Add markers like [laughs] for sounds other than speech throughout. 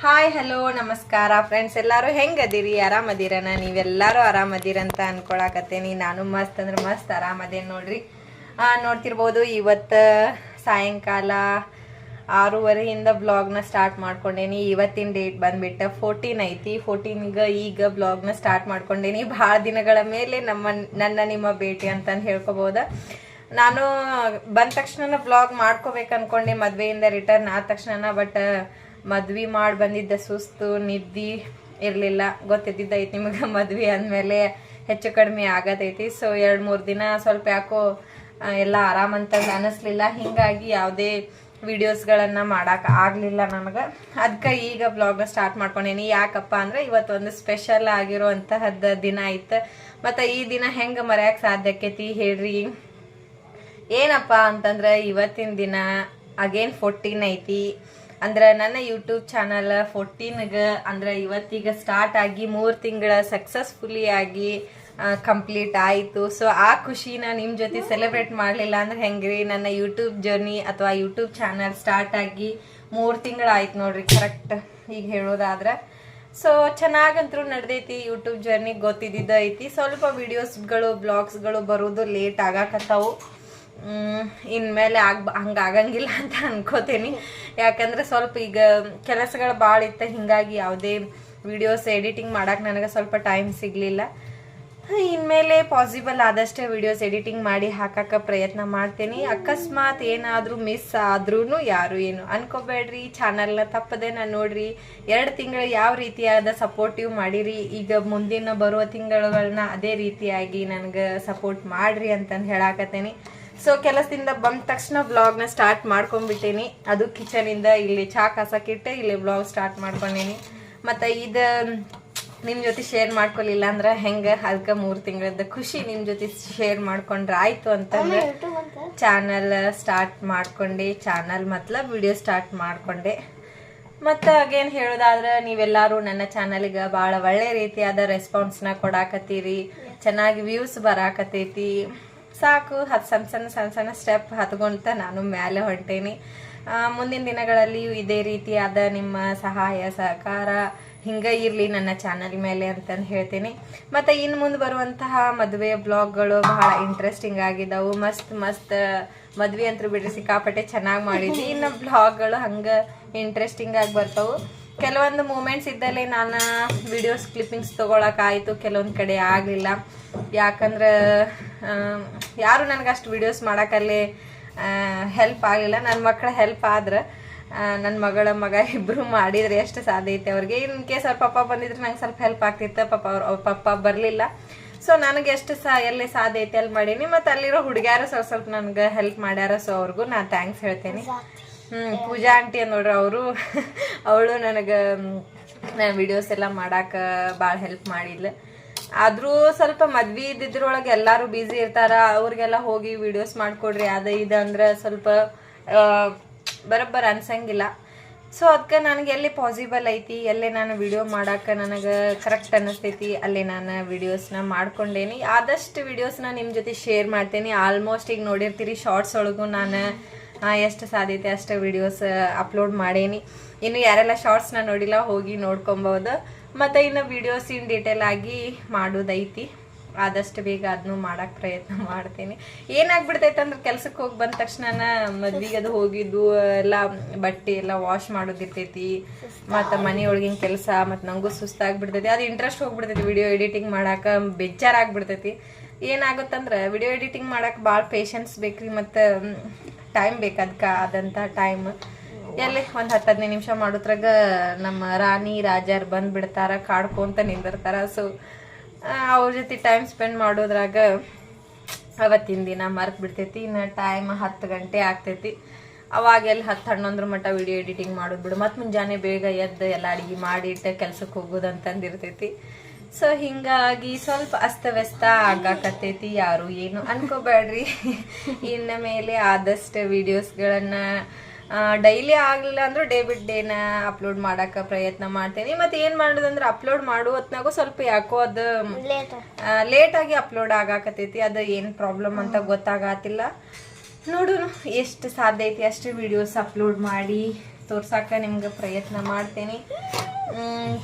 Hi hello ನಮಸ್ಕಾರ. Friends ಎಲ್ಲರೂ ಹೆಂಗದಿರಿ? ಆರಾಮದಿರನ? ನೀವೆಲ್ಲರೂ ಆರಾಮದಿರಂತ ಅನ್ಕೊಳಕತ್ತೇನಿ. ನಾನು ಮಸ್ತ್ ಅಂದ್ರೆ ಮಸ್ತ್ ಆರಾಮದೇನು ನೋಡ್ರಿ. ನೋಡ್ತಿರ್ಬೋದು, ಇವತ್ತು ಸಾಯಂಕಾಲ ಆರೂವರೆಯಿಂದ ಬ್ಲಾಗ್ನ ಸ್ಟಾರ್ಟ್ ಮಾಡ್ಕೊಂಡೇನಿ. ಇವತ್ತಿನ ಡೇಟ್ ಬಂದ್ಬಿಟ್ಟು ಫೋರ್ಟೀನ್ ಐತಿ. ಫೋರ್ಟೀನ್ಗೆ ಈಗ ಬ್ಲಾಗ್ನ ಸ್ಟಾರ್ಟ್ ಮಾಡ್ಕೊಂಡೇನಿ. ಭಾಳ ದಿನಗಳ ಮೇಲೆ ನಮ್ಮ, ನನ್ನ ನಿಮ್ಮ ಭೇಟಿ ಅಂತಂದು ಹೇಳ್ಕೊಬೋದ. ನಾನು ಬಂದ ತಕ್ಷಣ ಬ್ಲಾಗ್ ಮಾಡ್ಕೋಬೇಕು ಅನ್ಕೊಂಡೆ ಮದುವೆಯಿಂದ ರಿಟರ್ನ್ ಆದ ತಕ್ಷಣ ಬಟ್ ಮದ್ವಿ ಮಾಡಿ ಬಂದಿದ್ದ ಸುಸ್ತು, ನಿದ್ದಿ ಇರಲಿಲ್ಲ. ಗೊತ್ತಿದ್ದೈತಿ ನಿಮಗೆ [laughs] ಮದ್ವೆ ಅಂದಮೇಲೆ ಹೆಚ್ಚು ಕಡಿಮೆ ಆಗತೈತಿ. ಸೊ ಎರಡು ಮೂರು ದಿನ ಸ್ವಲ್ಪ ಯಾಕೋ ಎಲ್ಲ ಆರಾಮಂತ ಅನ್ನಿಸ್ಲಿಲ್ಲ ಹಿಂಗಾಗಿ ಯಾವುದೇ ವಿಡಿಯೋಸ್ಗಳನ್ನು ಮಾಡೋಕೆ ಆಗಲಿಲ್ಲ ನನಗೆ. ಅದಕ್ಕೆ ಈಗ ಬ್ಲಾಗ್ನ ಸ್ಟಾರ್ಟ್ ಮಾಡ್ಕೊಂಡೇನಿ. ಯಾಕಪ್ಪ ಅಂದ್ರೆ ಇವತ್ತೊಂದು ಸ್ಪೆಷಲ್ ಆಗಿರುವಂತಹದ್ದು ದಿನ ಇತ್ತು. ಮತ್ತು ಈ ದಿನ ಹೆಂಗೆ ಮರೆಯಕ್ಕೆ ಸಾಧ್ಯಕ್ಕೈತಿ ಹೇಳ್ರಿ. ಏನಪ್ಪ ಅಂತಂದ್ರೆ ಇವತ್ತಿನ ದಿನ ಅಗೇನ್ ಫೋರ್ಟೀನ್ ಐತಿ. ಅಂದ್ರೆ ನನ್ನ ಯೂಟ್ಯೂಬ್ ಚಾನಲ್ ಫೋರ್ಟೀನ್ಗೆ ಅಂದ್ರೆ ಇವತ್ತೀಗ ಸ್ಟಾರ್ಟ್ ಆಗಿ ಮೂರು ತಿಂಗಳ ಸಕ್ಸಸ್ಫುಲಿ ಆಗಿ ಕಂಪ್ಲೀಟ್ ಆಯಿತು. ಸೊ ಆ ಖುಷಿನ ನಿಮ್ಮ ಜೊತೆ ಸೆಲೆಬ್ರೇಟ್ ಮಾಡಲಿಲ್ಲ ಅಂದ್ರೆ ಹೆಂಗ್ರಿ? ನನ್ನ ಯೂಟ್ಯೂಬ್ ಜರ್ನಿ ಅಥವಾ ಯೂಟ್ಯೂಬ್ ಚಾನಲ್ ಸ್ಟಾರ್ಟ್ ಆಗಿ ಮೂರು ತಿಂಗಳಾಯ್ತು ನೋಡ್ರಿ ಕರೆಕ್ಟ್ ಈಗ ಹೇಳೋದಾದ್ರೆ. ಸೊ ಚೆನ್ನಾಗಂತೂ ನಡೆದೈತಿ ಯೂಟ್ಯೂಬ್ ಜರ್ನಿ ಗೊತ್ತಿದ್ದ ಐತಿ ಸ್ವಲ್ಪ ವಿಡಿಯೋಸ್ಗಳು ಬ್ಲಾಗ್ಸ್ಗಳು ಬರೋದು ಲೇಟ್ ಆಗಾಕತ್ತಾವು. ಇನ್ಮೇಲೆ ಆಗ ಹಂಗೆ ಆಗಂಗಿಲ್ಲ ಅಂತ ಅನ್ಕೋತೀನಿ. ಯಾಕಂದ್ರೆ ಸ್ವಲ್ಪ ಈಗ ಕೆಲಸಗಳು ಭಾಳ ಇತ್ತು, ಹಿಂಗಾಗಿ ಯಾವುದೇ ವಿಡಿಯೋಸ್ ಎಡಿಟಿಂಗ್ ಮಾಡೋಕೆ ನನಗೆ ಸ್ವಲ್ಪ ಟೈಮ್ ಸಿಗಲಿಲ್ಲ. ಇನ್ಮೇಲೆ ಪಾಸಿಬಲ್ ಆದಷ್ಟೇ ವಿಡಿಯೋಸ್ ಎಡಿಟಿಂಗ್ ಮಾಡಿ ಹಾಕಕ್ಕೆ ಪ್ರಯತ್ನ ಮಾಡ್ತೀನಿ. ಅಕಸ್ಮಾತ್ ಏನಾದರೂ ಮಿಸ್ ಆದ್ರೂ ಯಾರು ಏನು ಅನ್ಕೋಬೇಡ್ರಿ. ಚಾನಲ್ನ ನಾನು ನೋಡ್ರಿ. ಎರಡು ತಿಂಗಳು ಯಾವ ರೀತಿಯಾದ ಸಪೋರ್ಟಿವ್ ಮಾಡಿರಿ. ಈಗ ಮುಂದಿನ ಬರುವ ತಿಂಗಳುಗಳನ್ನ ಅದೇ ರೀತಿಯಾಗಿ ನನಗೆ ಸಪೋರ್ಟ್ ಮಾಡ್ರಿ ಅಂತಂದು ಹೇಳಾಕತ್ತೇನಿ. ಸೊ ಕೆಲಸದಿಂದ ಬಂದ ತಕ್ಷಣ ವ್ಲಾಗ್ನ ಸ್ಟಾರ್ಟ್ ಮಾಡ್ಕೊಂಡ್ಬಿಟ್ಟೇನಿ. ಅದು ಕಿಚನಿಂದ ಇಲ್ಲಿ ಚಾ ಕಾಸಕ್ಕಿಟ್ಟೆ ಇಲ್ಲಿ ವ್ಲಾಗ್ ಸ್ಟಾರ್ಟ್ ಮಾಡ್ಕೊಂಡೀನಿ. ಮತ್ತು ಇದು ನಿಮ್ಮ ಜೊತೆ ಶೇರ್ ಮಾಡ್ಕೊಲಿಲ್ಲ ಅಂದ್ರೆ ಹೆಂಗೆ ಅದಕ್ಕೆ ಮೂರು ತಿಂಗಳದ ಖುಷಿ ನಿಮ್ಮ ಜೊತೆ ಶೇರ್ ಮಾಡ್ಕೊಂಡ್ರೆ ಆಯ್ತು ಅಂತಂದ್ರೆ ಚಾನಲ್ ಸ್ಟಾರ್ಟ್ ಮಾಡ್ಕೊಂಡೆ. ಚಾನಲ್ ಮತ್ಲಬ್ ವಿಡಿಯೋ ಸ್ಟಾರ್ಟ್ ಮಾಡ್ಕೊಂಡೆ. ಮತ್ತು ಅಗೇನ್ ಹೇಳೋದಾದ್ರೆ ನೀವೆಲ್ಲರೂ ನನ್ನ ಚಾನಲ್ಗೆ ಭಾಳ ಒಳ್ಳೆ ರೀತಿಯಾದ ರೆಸ್ಪಾನ್ಸ್ನ ಕೊಡಾಕತ್ತೀರಿ. ಚೆನ್ನಾಗಿ ವ್ಯೂಸ್ ಬರಾಕತ್ತೈತಿ. ಸಾಕು ಹತ್ತು ಸಣ್ಣ ಸಣ್ಣ ಸಣ್ಣ ಸಣ್ಣ ಸ್ಟೆಪ್ ಹತ್ಕೊಂತ ನಾನು ಮೇಲೆ ಹೊಂಟೇನಿ. ಮುಂದಿನ ದಿನಗಳಲ್ಲಿಯೂ ಇದೇ ರೀತಿಯಾದ ನಿಮ್ಮ ಸಹಾಯ, ಸಹಕಾರ ಹಿಂಗೆ ಇರಲಿ ನನ್ನ ಚಾನಲ್ ಮೇಲೆ ಅಂತಂದು ಹೇಳ್ತೀನಿ. ಮತ್ತು ಇನ್ನು ಮುಂದೆ ಬರುವಂತಹ ಮದುವೆ ಬ್ಲಾಗ್ಗಳು ಬಹಳ ಇಂಟ್ರೆಸ್ಟಿಂಗ್ ಆಗಿದ್ದಾವು ಮಸ್ತ್ ಮಸ್ತ್, ಮದ್ವೆ ಅಂತೂ ಬಿಡ್ರಿ ಸಿಕ್ಕಾಪಟ್ಟೆ ಚೆನ್ನಾಗಿ ಮಾಡಿದ್ವಿ. ಇನ್ನು ಬ್ಲಾಗ್ಗಳು ಹಂಗೆ ಇಂಟ್ರೆಸ್ಟಿಂಗ್ ಆಗಿ ಬರ್ತಾವು. ಕೆಲವೊಂದು ಮೂಮೆಂಟ್ಸ್ ಇದ್ದಲ್ಲಿ ನಾನು ವಿಡಿಯೋಸ್ ಕ್ಲಿಪ್ಪಿಂಗ್ಸ್ ತೊಗೊಳಕ್ಕಾಯಿತು ಕೆಲವೊಂದು ಕಡೆ ಆಗಲಿಲ್ಲ. ಯಾಕಂದ್ರೆ ಯಾರು ನನಗೆ ಅಷ್ಟು ವಿಡಿಯೋಸ್ ಮಾಡೋಕ್ಕಲ್ಲಿ ಹೆಲ್ಪ್ ಆಗಲಿಲ್ಲ. ನನ್ನ ಮಕ್ಕಳ ಹೆಲ್ಪ್ ಆದ್ರೆ ನನ್ನ ಮಗಳ ಮಗ ಇಬ್ಬರು ಮಾಡಿದ್ರೆ ಎಷ್ಟು ಸಾಧ್ಯ ಐತೆ ಅವ್ರಿಗೆ. ಇನ್ ಕೇಸ್ ಅವ್ರ ಪಪ್ಪ ಬಂದಿದ್ರೆ ನಂಗೆ ಸ್ವಲ್ಪ ಹೆಲ್ಪ್ ಆಗ್ತಿತ್ತು. ಪಪ್ಪ ಅವ್ರ ಪಪ್ಪ ಬರಲಿಲ್ಲ. ಸೊ ನನಗೆ ಎಷ್ಟು ಸಹ ಎಲ್ಲಿ ಸಾಧ್ಯ ಐತೆ ಅಲ್ಲಿ ಮಾಡೀನಿ. ಮತ್ತು ಅಲ್ಲಿರೋ ಹುಡುಗ್ಯಾರು ಸ್ವಲ್ಪ ಸ್ವಲ್ಪ ನನಗೆ ಹೆಲ್ಪ್ ಮಾಡ್ಯಾರ. ಸೊ ಅವ್ರಿಗೂ ನಾನು ಥ್ಯಾಂಕ್ಸ್ ಹೇಳ್ತೇನೆ. ಹ್ಞೂ ಪೂಜಾ ಆಂಟಿ ನೋಡ್ರಿ ಅವರು. ಅವಳು ನನಗೆ ನಾನು ವಿಡಿಯೋಸ್ ಎಲ್ಲ ಮಾಡಾಕ ಭಾಳ ಹೆಲ್ಪ್ ಮಾಡಿಲ್ಲ ಆದರೂ ಸ್ವಲ್ಪ ಮದ್ವೆ ಇದ್ದಿದ್ರೊಳಗೆ ಎಲ್ಲರೂ ಬಿಜಿ ಇರ್ತಾರ, ಅವ್ರಿಗೆಲ್ಲ ಹೋಗಿ ವಿಡಿಯೋಸ್ ಮಾಡ್ಕೊಡ್ರಿ, ಅದ ಇದು ಅಂದ್ರೆ ಸ್ವಲ್ಪ ಬರಬ್ಬರ ಅನ್ಸಂಗಿಲ್ಲ. ಸೊ ಅದಕ್ಕೆ ನನಗೆ ಎಲ್ಲಿ ಪಾಸಿಬಲ್ ಐತಿ, ಎಲ್ಲೇ ನಾನು ವಿಡಿಯೋ ಮಾಡಕ್ಕೆ ನನಗೆ ಕರೆಕ್ಟ್ ಅನ್ನಿಸ್ತೈತಿ ಅಲ್ಲಿ ನಾನು ವಿಡಿಯೋಸ್ನ ಮಾಡ್ಕೊಂಡೇನಿ. ಆದಷ್ಟು ವಿಡಿಯೋಸ್ನ ನಿಮ್ಮ ಜೊತೆ ಶೇರ್ ಮಾಡ್ತೇನೆ. ಆಲ್ಮೋಸ್ಟ್ ಈಗ ನೋಡಿರ್ತೀರಿ ಶಾರ್ಟ್ಸ್ ಒಳಗೂ ನಾನು ಎಷ್ಟು ಸಾಧ್ಯತೆ, ಅಷ್ಟು ವಿಡಿಯೋಸ್ ಅಪ್ಲೋಡ್ ಮಾಡೇನಿ. ಇನ್ನು ಯಾರೆಲ್ಲ ಶಾರ್ಟ್ಸ್ನ ನೋಡಿಲ್ಲ, ಹೋಗಿ ನೋಡ್ಕೊಬೋದು. ಮತ್ತು ಇನ್ನು ವಿಡಿಯೋಸ್ ಇನ್ ಡೀಟೇಲ್ ಆಗಿ ಮಾಡೋದೈತಿ. ಆದಷ್ಟು ಬೇಗ ಅದನ್ನು ಮಾಡಕ್ಕೆ ಪ್ರಯತ್ನ [laughs] ಮಾಡ್ತೀನಿ. ಏನಾಗ್ಬಿಡ್ತೈತೆ ಅಂದ್ರೆ ಕೆಲ್ಸಕ್ಕೆ ಹೋಗಿ ಬಂದ ತಕ್ಷಣ ಮದ್ವಿಗೆ ಅದು ಹೋಗಿದ್ದು, ಎಲ್ಲ ಬಟ್ಟೆ ಎಲ್ಲ ವಾಶ್ ಮಾಡೋದಿರ್ತೈತಿ. ಮತ್ತು ಮನೆಯೊಳಗಿನ ಕೆಲಸ ಮತ್ತು ನನಗೂ ಸುಸ್ತಾಗ್ಬಿಡ್ತೈತಿ. ಅದು ಇಂಟ್ರೆಸ್ಟ್ ಹೋಗ್ಬಿಡ್ತೈತಿ ವಿಡಿಯೋ ಎಡಿಟಿಂಗ್ ಮಾಡಕ್ಕೆ ಬೇಜಾರಾಗ್ಬಿಡ್ತೈತಿ. ಏನಾಗುತ್ತಂದ್ರೆ ವಿಡಿಯೋ ಎಡಿಟಿಂಗ್ ಮಾಡಕ್ಕೆ ಭಾಳ ಪೇಷನ್ಸ್ ಬೇಕ್ರಿ, ಮತ್ತು ಟೈಮ್ ಬೇಕು ಅದಕ್ಕೆ ಆದಂಥ ಟೈಮ್ ಎಲ್ಲಿ ಒಂದು ಹತ್ತು ಹದಿನೈದು ನಿಮಿಷ ಮಾಡೋದ್ರಾಗ ನಮ್ಮ ರಾಣಿ, ರಾಜರು ಬಂದು ಬಿಡ್ತಾರ ಕಾಡ್ಕೊಂತ ನಿಂದಿರ್ತಾರ. ಸೊ ಅವ್ರ ಜೊತೆ ಟೈಮ್ ಸ್ಪೆಂಡ್ ಮಾಡೋದ್ರಾಗ ಅವತ್ತಿನ ದಿನ ಮರ್ತು ಬಿಡ್ತೈತಿ. ಇನ್ನು ಟೈಮ್ ಹತ್ತು ಗಂಟೆ ಆಗ್ತೈತಿ. ಅವಾಗ ಎಲ್ಲಿ ಹತ್ತು ಹನ್ನೊಂದ್ರ ಮಟ್ಟ ವಿಡಿಯೋ ಎಡಿಟಿಂಗ್ ಮಾಡೋದು ಬಿಡು. ಮತ್ತು ಮುಂಜಾನೆ ಬೇಗ ಎದ್ದು ಎಲ್ಲ ಅಡಿಗೆ ಮಾಡಿಟ್ಟು ಕೆಲ್ಸಕ್ಕೆ ಹೋಗೋದು ಅಂತಂದಿರ್ತೈತಿ. ಸೊ ಹಿಂಗಾಗಿ ಸ್ವಲ್ಪ ಅಸ್ತವ್ಯಸ್ತ ಆಗಾಕತ್ತೈತಿ ಯಾರು ಏನು ಅನ್ಕೋಬೇಡ್ರಿ. [laughs] ಇನ್ನ ಮೇಲೆ ಆದಷ್ಟು ವಿಡಿಯೋಸ್ಗಳನ್ನ ಡೈಲಿ ಆಗಲಿಲ್ಲ ಅಂದ್ರೆ ಡೇ ಬಿಟ್ ಡೇನ ಅಪ್ಲೋಡ್ ಮಾಡಕ್ಕೆ ಪ್ರಯತ್ನ ಮಾಡ್ತೀನಿ. ಮತ್ತೆ ಏನು ಮಾಡೋದಂದ್ರೆ ಅಪ್ಲೋಡ್ ಮಾಡೋ ಹೊತ್ನಾಗೂ ಸ್ವಲ್ಪ ಯಾಕೋ ಅದು ಲೇಟಾಗಿ ಅಪ್ಲೋಡ್ ಆಗಾಕತ್ತೈತಿ. ಅದು ಏನು ಪ್ರಾಬ್ಲಮ್ ಅಂತ ಗೊತ್ತಾಗತ್ತಿಲ್ಲ. ನೋಡೋಣ ಎಷ್ಟು ಸಾಧ್ಯ ಐತಿ ಅಷ್ಟು ವಿಡಿಯೋಸ್ ಅಪ್ಲೋಡ್ ಮಾಡಿ ತೋರ್ಸಾಕ ನಿಮ್ಗೆ ಪ್ರಯತ್ನ ಮಾಡ್ತೀನಿ. ಮ್,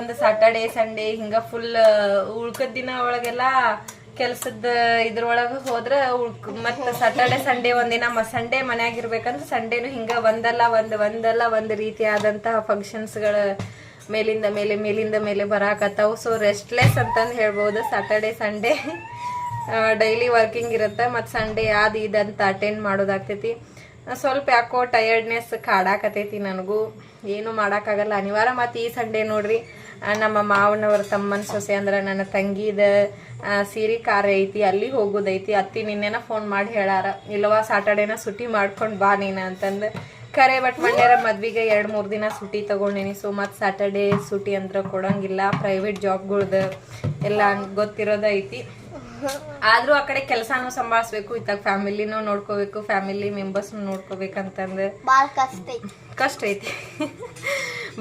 ಒಂದು ಸಾಟರ್ಡೆ ಸಂಡೇ ಹಿಂಗ ಫುಲ್ ಉಳ್ಕದ ದಿನ ಒಳಗೆಲ್ಲ ಕೆಲ್ಸದ ಇದ್ರೊಳಗ ಹೋದ್ರ ಉಳ್ಕ ಮತ್ತೆ ಸಾಟರ್ಡೆ ಸಂಡೇ ಒಂದಿನ ಸಂಡೇ ಮನ್ಯಾಗ ಇರ್ಬೇಕಂದ್ರ ಸಂಡೇನು ಹಿಂಗ ಒಂದಲ್ಲ ಒಂದ್ ಒಂದಲ್ಲ ಒಂದು ರೀತಿಯಾದಂತಹ ಫಂಕ್ಷನ್ಸ್ಗಳ ಮೇಲಿಂದ ಮೇಲೆ ಮೇಲಿಂದ ಮೇಲೆ ಬರಾಕತ್ತಾವು. ಸೊ ರೆಸ್ಟ್ಲೆಸ್ ಅಂತಂದು ಹೇಳ್ಬೋದು. ಸಾಟರ್ಡೆ ಸಂಡೇ ಡೈಲಿ ವರ್ಕಿಂಗ್ ಇರುತ್ತೆ. ಮತ್ತು ಸಂಡೇ ಅದು ಇದಂತ ಅಟೆಂಡ್ ಮಾಡೋದಾಗ್ತೈತಿ. ಸ್ವಲ್ಪ ಯಾಕೋ ಟಯರ್ಡ್ನೆಸ್ ಕಾಡಾಕತೈತಿ ನನಗೂ. ಏನು ಮಾಡೋಕ್ಕಾಗಲ್ಲ. ಅನಿವಾರ್ಯ ಮತ್ತು ಈ ಸಂಡೇ ನೋಡ್ರಿ. ನಮ್ಮ ಮಾವನವ್ರ ತಮ್ಮನ ಸೊಸೆ ಅಂದ್ರೆ ನನ್ನ ತಂಗಿದ ಸೀರೆ ಕಾರ ಐತಿ, ಅಲ್ಲಿ ಹೋಗೋದೈತಿ ಅತ್ತಿ ನಿನ್ನೆನ ಫೋನ್ ಮಾಡಿ ಹೇಳಾರ, ಇಲ್ಲವಾ ಸಾಟರ್ಡೇನ ಸುಟಿ ಮಾಡ್ಕೊಂಡು ಬಾ ನೀನು ಅಂತಂದು. ಕರೆ ಬಟ್ ಮಂಡ್ಯರ ಮದ್ವಿಗೆ ಎರಡು, ಮೂರು ದಿನ ಸುಟಿ ತಗೊಂಡಿನಿ. ಸೊ ಮತ್ತು ಸ್ಯಾಟರ್ಡೇ ಸುಟಿ ಅಂದ್ರೆ ಕೊಡಂಗಿಲ್ಲ. ಪ್ರೈವೇಟ್ ಜಾಬ್ಗಳ್ದು ಎಲ್ಲ ಗೊತ್ತಿರೋದ ಐತಿ. ಆದ್ರೂ ಆ ಕಡೆ ಕೆಲಸನೂ ಸಂಭಾಳಿಸ್ಬೇಕು ಇತ್ತಾಗ ಫ್ಯಾಮಿಲಿನೂ ನೋಡ್ಕೋಬೇಕು ಫ್ಯಾಮಿಲಿ ಮೆಂಬರ್ಸ್ ನೋಡ್ಕೋಬೇಕಂತಂದು ಕಷ್ಟ ಐತಿ.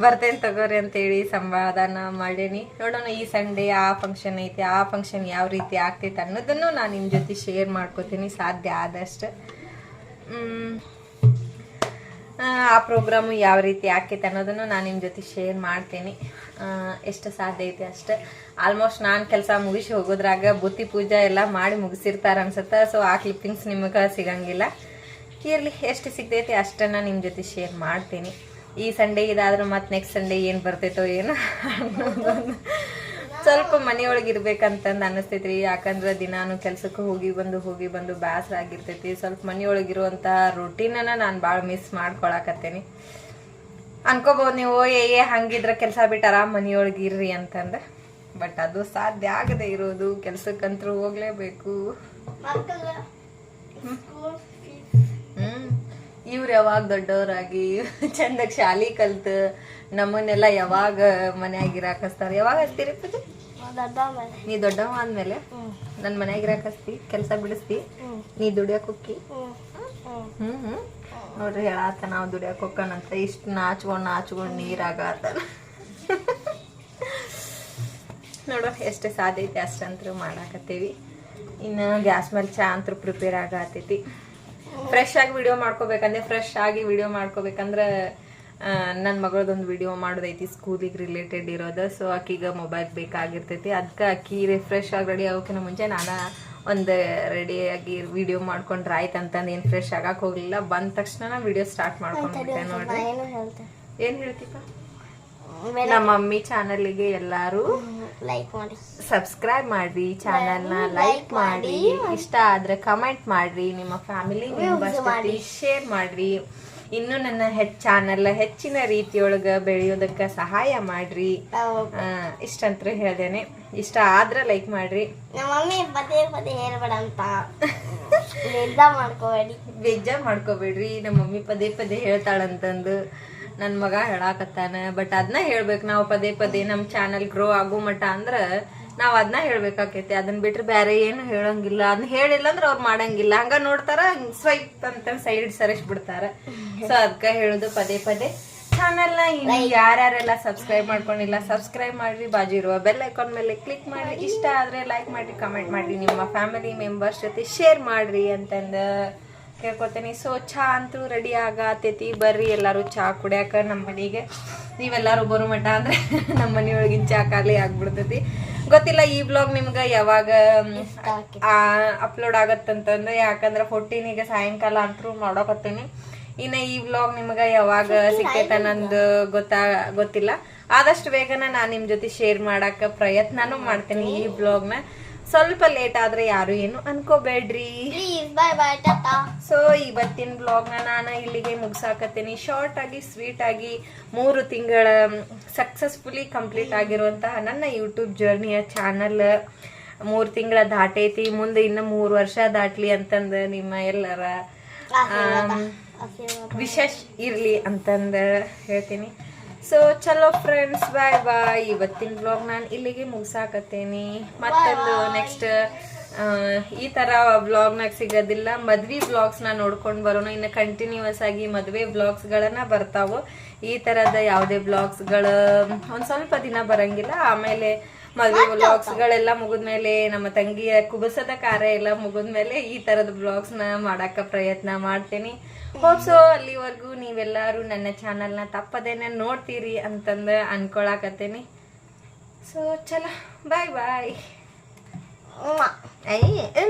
ಬರ್ತೇನೆ ತಗೋರಿ ಅಂತೇಳಿ ಸಂವಾದನ ಮಾಡೇನಿ. ನೋಡೋಣ ಈ ಸಂಡೇ ಆ ಫಂಕ್ಷನ್ ಐತಿ ಆ ಫಂಕ್ಷನ್ ಯಾವ ರೀತಿ ಆಗ್ತೈತೆ ಅನ್ನೋದನ್ನು ನಾನು ನಿಮ್ಮ ಜೊತೆ ಶೇರ್ ಮಾಡ್ಕೋತೀನಿ. ಸಾಧ್ಯ ಆದಷ್ಟು. ಆ, ಪ್ರೋಗ್ರಾಮು ಯಾವ ರೀತಿ ಆಕೈತೆ ಅನ್ನೋದನ್ನು ನಾನು ನಿಮ್ಮ ಜೊತೆ ಶೇರ್ ಮಾಡ್ತೀನಿ. ಎಷ್ಟು ಸಾಧ್ಯ ಐತೆ ಅಷ್ಟೇ. ಆಲ್ಮೋಸ್ಟ್ ನಾನು ಕೆಲಸ ಮುಗಿಸಿ ಹೋಗೋದ್ರಾಗ ಬುತ್ತಿ ಪೂಜೆ ಎಲ್ಲ ಮಾಡಿ ಮುಗಿಸಿರ್ತಾರೆ ಅನ್ಸುತ್ತೆ. ಸೊ ಆ ಕ್ಲಿಪ್ಪಿಂಗ್ಸ್ ನಿಮಗೆ ಸಿಗಂಗಿಲ್ಲ. ಇರಲಿ ಎಷ್ಟು ಸಿಗ್ತೈತಿ ಅಷ್ಟನ್ನು ನಿಮ್ಮ ಜೊತೆ ಶೇರ್ ಮಾಡ್ತೀನಿ. ಈ ಸಂಡೇ ಇದಾದರೂ ಮತ್ತೆ ನೆಕ್ಸ್ಟ್ ಸಂಡೇ ಏನು ಬರ್ತೈತೋ ಏನೋ ಅನ್ನೋದೊಂದು ಸ್ವಲ್ಪ ಮನೆಯೊಳಗೆ ಇರ್ಬೇಕಂತಂದು ಅನಿಸ್ತೈತ್ರಿ. ಯಾಕಂದ್ರೆ ದಿನಾನು ಕೆಲ್ಸಕ್ಕೆ ಹೋಗಿ ಬಂದು ಹೋಗಿ ಬಂದು ಬೇಸರ ಆಗಿರ್ತೈತಿ. ಸ್ವಲ್ಪ ಮನೆಯೊಳಗಿರುವಂತಹ ರೊಟೀನನ್ನ ನಾನು ಭಾಳ ಮಿಸ್ ಮಾಡ್ಕೊಳಕತ್ತೇನಿ. ಅನ್ಕೋಬಹುದು ನೀವು ಏ ಏ ಹಂಗಿದ್ರೆ ಕೆಲಸ ಬಿಟ್ಟು ಆರಾಮ್ ಮನೆಯೊಳಗೆ ಇರ್ರಿ ಅಂತಂದು. ಬಟ್ ಅದು ಸಾಧ್ಯ ಆಗದೆ ಇರೋದು. ಕೆಲ್ಸಕ್ಕಂತೂ ಹೋಗ್ಲೇಬೇಕು. ಇವ್ರು ಯಾವಾಗ ದೊಡ್ಡವರಾಗಿ [laughs] ಚಂದ ಶಾಲಿ ಕಲ್ತ ನಮ್ಮನ್ನೆಲ್ಲ ಯಾವಾಗ ಮನ್ಯಾಗ ಇರಾಕ್ ಹಚ್ತಾರ ಯಾವಾಗ ಹಚ್ತೀರಿ ಪೂಜೆ? ನೀ ದೊಡ್ಡವ ಆದ್ಮೇಲೆ ನನ್ ಮನ್ಯಾಗ ಇರಾಕ್ ಹಚ್ತಿ ಕೆಲಸ ಬಿಡಿಸ್ತಿ ನೀ ದುಡಿಯಕ್ ಹೋಕ್ಕಿ ಹ್ಮ್. ಹ್ಮ್. ನೋಡ್ರಿ ಹೇಳಾತ ನಾವು ದುಡಿಯಕ್ ಹೋಕ್ಕನಂತ. ಇಷ್ಟು ನಾಚ್ಕೊಂಡ್ ನಾಚ್ಕೊಂಡ್ ನೀರಾಗತ್ತಾನ [laughs] ನೋಡೋ ಎಷ್ಟು ಸಾಧ್ಯ ಐತಿ ಅಷ್ಟಂತೂ ಮಾಡಾಕತ್ತೀವಿ. ಇನ್ನು ಗ್ಯಾಸ್ ಮೇಲೆ ಚಾ ಅಂತೂ ಪ್ರಿಪೇರ್ ಆಗತ್ತೈತಿ ಫ್ರೆಶ್ ಆಗಿ ವಿಡಿಯೋ ಮಾಡ್ಕೋಬೇಕಂದ್ರೆ ಫ್ರೆಶ್ ಆಗಿ ವಿಡಿಯೋ ಮಾಡ್ಕೋಬೇಕಂದ್ರೆ ನನ್ನ ಮಗಳದೊಂದು ವಿಡಿಯೋ ಮಾಡೋದೈತಿ ಸ್ಕೂಲಿಗೆ ರಿಲೇಟೆಡ್ ಇರೋದು. ಸೊ ಆಕಿಗೆ ಮೊಬೈಲ್ ಬೇಕಾಗಿರ್ತೈತಿ. ಅದಕ್ಕೆ ಅಕ್ಕಿ ರಿಫ್ರೆಶ್ ಆಗಿ ರೆಡಿ ಆಗೋಕ್ಕಿಂತ ಮುಂಚೆ ನಾನು ಒಂದು ರೆಡಿಯಾಗಿ ವಿಡಿಯೋ ಮಾಡ್ಕೊಂಡ್ರೆ ಆಯ್ತು ಅಂತಂದು ಏನು ಫ್ರೆಶ್ ಆಗಕ್ಕೆ ಹೋಗಲಿಲ್ಲ. ಬಂದ ತಕ್ಷಣ ವಿಡಿಯೋ ಸ್ಟಾರ್ಟ್ ಮಾಡ್ಕೊಂಡ್ಬಿಟ್ಟೆ ನೋಡ್ರಿ. ಏನು ಹೇಳ್ತೆ? ಏನು ಹೇಳ್ತೀಪ ನಮ್ಮ ಮಮ್ಮಿ ಚಾನಲ್ಗೆ ಎಲ್ಲರೂ ಲೈಕ್ ಮಾಡಿ. ಸಬ್ಸ್ಕ್ರೈಬ್ ಮಾಡ್ರಿ ಚಾನಲ್ನ ಲೈಕ್ ಮಾಡಿ. ಇಷ್ಟ ಆದ್ರೆ ಕಮೆಂಟ್ ಮಾಡ್ರಿ ನಿಮ್ಮ ಫ್ಯಾಮಿಲಿ ಮೆಂಬರ್ಸ್ ಜೊತೆ ಶೇರ್ ಮಾಡ್ರಿ. ಇನ್ನು ನನ್ನ ಹೆಚ್ ಚಾನಲ್ ಹೆಚ್ಚಿನ ರೀತಿಯೊಳಗ ಬೆಳೆಯೋದಕ್ಕೆ ಸಹಾಯ ಮಾಡ್ರಿ. ಇಷ್ಟಂತ ಇಷ್ಟಂತ್ರ ಹೇಳ್ದೇನೆ. ಇಷ್ಟ ಆದ್ರೆ ಲೈಕ್ ಮಾಡ್ರಿ. ನಮ್ಮ ಮಮ್ಮಿ ಪದೇ ಪದೇ ಹೇಳ್ಬೇಡ ಅಂತ [laughs] ನಿರ್ಧಾರ ಮಾಡ್ಕೋಬೇಡಿ. ಬೇಜಾರ್ ಮಾಡ್ಕೋಬೇಡ್ರಿ. ನಮ್ಮ ಮಮ್ಮಿ ಪದೇ ಪದೇ ಹೇಳ್ತಾಳಂತಂದು. ನನ್ನ ಮಗ ಹೇಳಾಕತ್ತಾನ ಬಟ್ ಅದನ್ನ ಹೇಳ್ಬೇಕು ನಾವು ಪದೇ ಪದೇ ನಮ್ಮ ಚಾನೆಲ್ ಗ್ರೋ ಆಗೋ ಮಟ್ಟ ಅಂದ್ರ ನಾವ್ ಅದನ್ನ ಹೇಳ್ಬೇಕಾಕೈತಿ. ಅದನ್ನ ಬಿಟ್ರೆ ಬೇರೆ ಏನು ಹೇಳಂಗಿಲ್ಲ. ಅದನ್ನ ಹೇಳಿಲ್ಲ ಅಂದ್ರೆ ಅವ್ರು ಮಾಡಂಗಿಲ್ಲ. ಹಂಗ ನೋಡ್ತಾರ ಸ್ವೈಪ್ ಅಂತ ಸೈಡ್ ಸರಿಸ್ ಬಿಡ್ತಾರ. ಸೊ ಅದ್ಕ ಹೇಳುದು ಪದೇ ಪದೇ. ಚಾನಲ್ನ ಯಾರ್ಯಾರೆಲ್ಲ ಸಬ್ಸ್ಕ್ರೈಬ್ ಮಾಡ್ಕೊಂಡಿಲ್ಲ ಸಬ್ಸ್ಕ್ರೈಬ್ ಮಾಡ್ರಿ. ಬಾಜು ಇರುವ ಬೆಲ್ ಐಕಾನ್ ಮೇಲೆ ಕ್ಲಿಕ್ ಮಾಡ್ರಿ. ಇಷ್ಟ ಆದ್ರೆ ಲೈಕ್ ಮಾಡ್ರಿ ಕಮೆಂಟ್ ಮಾಡ್ರಿ. ನಿಮ್ಮ ಫ್ಯಾಮಿಲಿ ಮೆಂಬರ್ಸ್ ಜೊತೆ ಶೇರ್ ಮಾಡ್ರಿ ಅಂತಂದ. ಕೇಳ್ಕೊತೀನಿ ಸೊ ಚಹಾ ಅಂತೂ ರೆಡಿ ಆಗತೈತಿ. ಬರ್ರಿ ಎಲ್ಲರೂ ಚಹಾ ಕುಡಿಯಾಕ ನಮ್ಮ ಮನೆಗೆ. ನೀವೆಲ್ಲರೂ ಬರೋ ಮಠ ಅಂದ್ರೆ [laughs] ನಮ್ಮ ಮನೆಯೊಳಗಿನ ಚಹಾ ಖಾಲಿ ಆಗ್ಬಿಡ್ತೈತಿ. ಗೊತ್ತಿಲ್ಲ ಈ ಬ್ಲಾಗ್ ನಿಮ್ಗೆ ಯಾವಾಗ ಅಪ್ಲೋಡ್ ಆಗತ್ತಂತಂದ್ರೆ ಯಾಕಂದ್ರೆ ಫೋರ್ಟೀನಿಗೆ ಸಾಯಂಕಾಲ ಅಂತೂ ಮಾಡೋಕತ್ತೀನಿ. ಇನ್ನು ಈ ಬ್ಲಾಗ್ ನಿಮ್ಗೆ ಯಾವಾಗ ಸಿಕ್ಕೈತೆ ಅನ್ನೋದು ಗೊತ್ತಾ ಗೊತ್ತಿಲ್ಲ. ಆದಷ್ಟು ಬೇಗನ ನಾನು ನಿಮ್ಮ ಜೊತೆ ಶೇರ್ ಮಾಡಕ್ಕೆ ಪ್ರಯತ್ನನೂ ಮಾಡ್ತೀನಿ ಈ ವ್ಲಾಗ್ನ ಸ್ವಲ್ಪ ಲೇಟ್ ಆದ್ರೆ ಯಾರು ಏನು ಅನ್ಕೋಬೇಡ್ರಿ. ಪ್ಲೀಸ್ ಬಾಯ್ ಬಾಯ್ ಟಾಟಾ ಸೊ ಇವತ್ತಿನ ಬ್ಲಾಗ್ನ ನಾನು ಇಲ್ಲಿಗೆ ಮುಗಿಸಾಕತ್ತೀನಿ. ಶಾರ್ಟ್ ಆಗಿ ಸ್ವೀಟ್ ಆಗಿ ಮೂರು ತಿಂಗಳ ಸಕ್ಸಸ್ಫುಲಿ ಕಂಪ್ಲೀಟ್ ಆಗಿರುವಂತಹ ನನ್ನ ಯೂಟ್ಯೂಬ್ ಜರ್ನಿಯ ಚಾನಲ್ ಮೂರು ತಿಂಗಳ ದಾಟೈತಿ ಮುಂದೆ ಇನ್ನ ಮೂರು ವರ್ಷ ದಾಟ್ಲಿ ಅಂತಂದ ನಿಮ್ಮ ಎಲ್ಲರ ವಿಶೇಷ ಇರ್ಲಿ ಅಂತಂದ ಹೇಳ್ತೀನಿ. ಸೊ ಚಲೋ ಫ್ರೆಂಡ್ಸ್ ಬಾಯ್ ಬಾಯ್ ಇವತ್ತಿನ ಬ್ಲಾಗ್ ನಾನು ಇಲ್ಲಿಗೆ ಮುಗಿಸಾಕತ್ತೇನಿ. ಮತ್ತೊಂದು ನೆಕ್ಸ್ಟ್ ಈ ತರ ಬ್ಲಾಗ್ನಾಗ ಸಿಗೋದಿಲ್ಲ. ಮದ್ವೆ ಬ್ಲಾಗ್ಸ್ನ ನೋಡ್ಕೊಂಡು ಬರೋಣ ಇನ್ನು ಕಂಟಿನ್ಯೂಸ್ ಆಗಿ ಮದುವೆ ಬ್ಲಾಗ್ಸ್ಗಳನ್ನು ಬರ್ತಾವು. ಈ ತರದ ಯಾವುದೇ ಬ್ಲಾಗ್ಸ್ಗಳು ಒಂದು ಸ್ವಲ್ಪ ದಿನ ಬರಂಗಿಲ್ಲ. ಆಮೇಲೆ ಮದ್ವೆ ವ್ಲಾಗ್ಸ್ಗಳೆಲ್ಲ ಮುಗಿದ್ಮೇಲೆ ನಮ್ಮ ತಂಗಿಯ ಕುಬಸದ ಕಾರ್ಯ ಎಲ್ಲ ಮುಗಿದ್ಮೇಲೆ ಈ ತರದ ಬ್ಲಾಗ್ಸ್ನ ಮಾಡಾಕ ಪ್ರಯತ್ನ ಮಾಡ್ತೇನೆ. ಹೋಪ್ಸೋ ಅಲ್ಲಿವರೆಗೂ ನೀವೆಲ್ಲಾರು ನನ್ನ ಚಾನಲ್ನ ತಪ್ಪದೇನೆ ನೋಡ್ತೀರಿ ಅಂತಂದ ಅನ್ಕೊಳಕತ್ತೇನಿ. ಸೊ ಚಲ ಬಾಯ್ ಬಾಯ್ ಅಯ್ಯ ಐ